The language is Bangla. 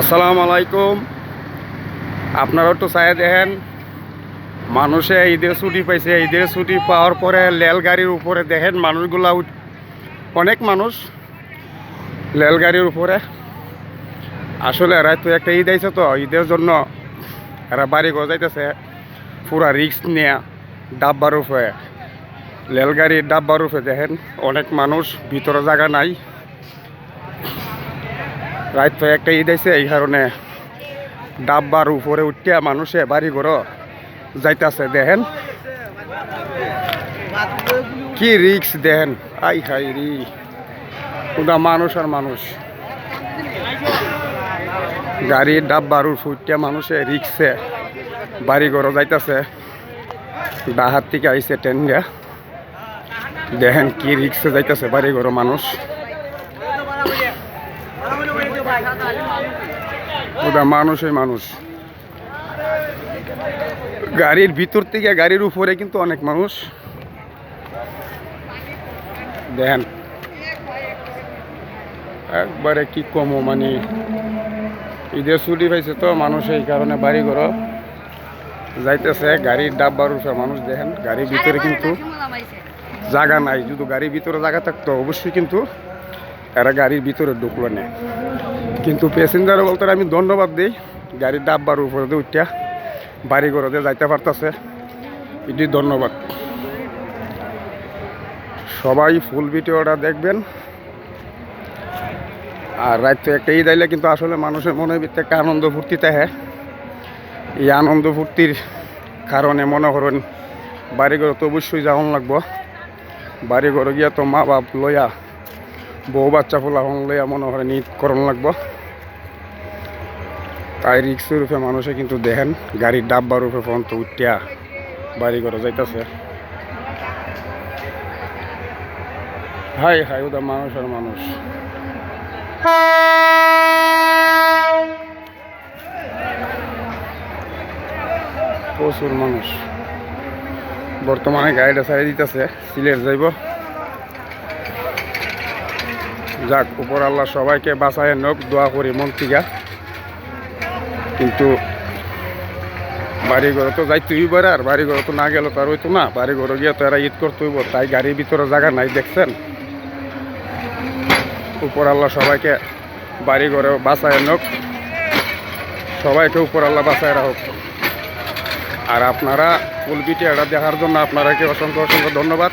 আসসালামু আলাইকুম। আপনারা একটু চাই দেখেন, মানুষে ঈদের ছুটি পাইছে। ঈদের ছুটি পাওয়ার পরে রেলগাড়ির উপরে দেখেন মানুষগুলা অনেক মানুষ রেলগাড়ির উপরে। আসলে এরা তো একটা ঈদ আইছে তো, ঈদের জন্য এরা বাড়ি গজাইতেছে। পুরা রিক্স নিয়ে ডাব্বার উপরে রেলগাড়ির ডাব্বার উপরে দেখেন অনেক মানুষ, ভিতরে জায়গা নাই। রাত তো একটা ঈদ আইছে, এই কারণে ডাব্বার উপরে উঠিয়া মানুষে বাড়ি ঘর যাইতাছে, দেখেন। কি রিক্স দেখেন। আই হাই, রি। ওটা মানুষ আর মানুষ। গাড়ির ডাব্বার উঠিয়া মানুষে রিক্সে বাড়ি ঘর যাইতাছে। ডাহাত থেকে আইছে টেন্ডা দেখেন কি রিক্সে যাইতাছে বাড়ি ঘর মানুষ। ওটা মানুষই মানুষ। গাড়ির ভিতর থেকে গাড়ির উপরে কিন্তু অনেক মানুষ। দেখেন। একবারে কি কমো মানে ঈদের ছুটি পাইছে তো মানুষ এই কারণে বাড়ি ঘর যাইতেছে গাড়ির ডাব্বার উপরে মানুষ দেখেন গাড়ির ভিতরে কিন্তু জায়গা নাই। যদি গাড়ির ভিতরে জায়গা থাকতো অবশ্যই কিন্তু এরা গাড়ির ভিতরে ঢুকলো না। কিন্তু প্যাসেঞ্জার বলতে আমি ধন্যবাদ দিই। গাড়ির ডাব্বার উপরে উঠিয়া বাড়ি ঘরতে যাইতে পারতাছে। এটি ধন্যবাদ। সবাই ফুল ভিডিওটা দেখবেন। আর রাত তো একটা ঈদ আইলে কিন্তু আসলে মানুষের মনের ভিতরে একটা আনন্দ ফুর্তি থাকে এই আনন্দ ফুর্তির কারণে মনে করেন বাড়ি ঘর তো অবশ্যই যাওয়ান লাগবো। বাড়ি ঘরে গিয়া তো মা বাপ লইয়া, বউ বাচ্চা ফুলা লইয়া মনে করেন ঈদ করণ লাগবো। তাই রিক্সের রূপে মানুষে কিন্তু দেখেন, গাড়ির ডাব্বার রূপে পর্যন্ত উঠিয়া বাড়ি ঘরে যাইতেছে। হাই হাই ওটা মানুষ আর মানুষ। প্রচুর মানুষ। বর্তমানে গাড়িটা ছাড়িয়ে দিতেছে, সিলেট যাইব। যাক, উপর আল্লাহ সবাইকে বাঁচায় নোক, দোয়া করি মন কিন্তু বাড়ি ঘরে তো যাইতে হইব আর বাড়ি ঘরে তো না গেলে তো আর হইতো না। বাড়ি ঘরে গিয়ে তো এরা ঈদ করতে হইব, তাই গাড়ির ভিতরে জায়গা নাই, দেখছেন? উপর আল্লাহ সবাইকে বাড়ি ঘরে বাঁচায় নোক সবাইকে উপর আল্লাহ বাঁচায় রাখুক। আর আপনারা ফুল এটা দেখার জন্য আপনারাকে অসংখ্য অসংখ্য ধন্যবাদ।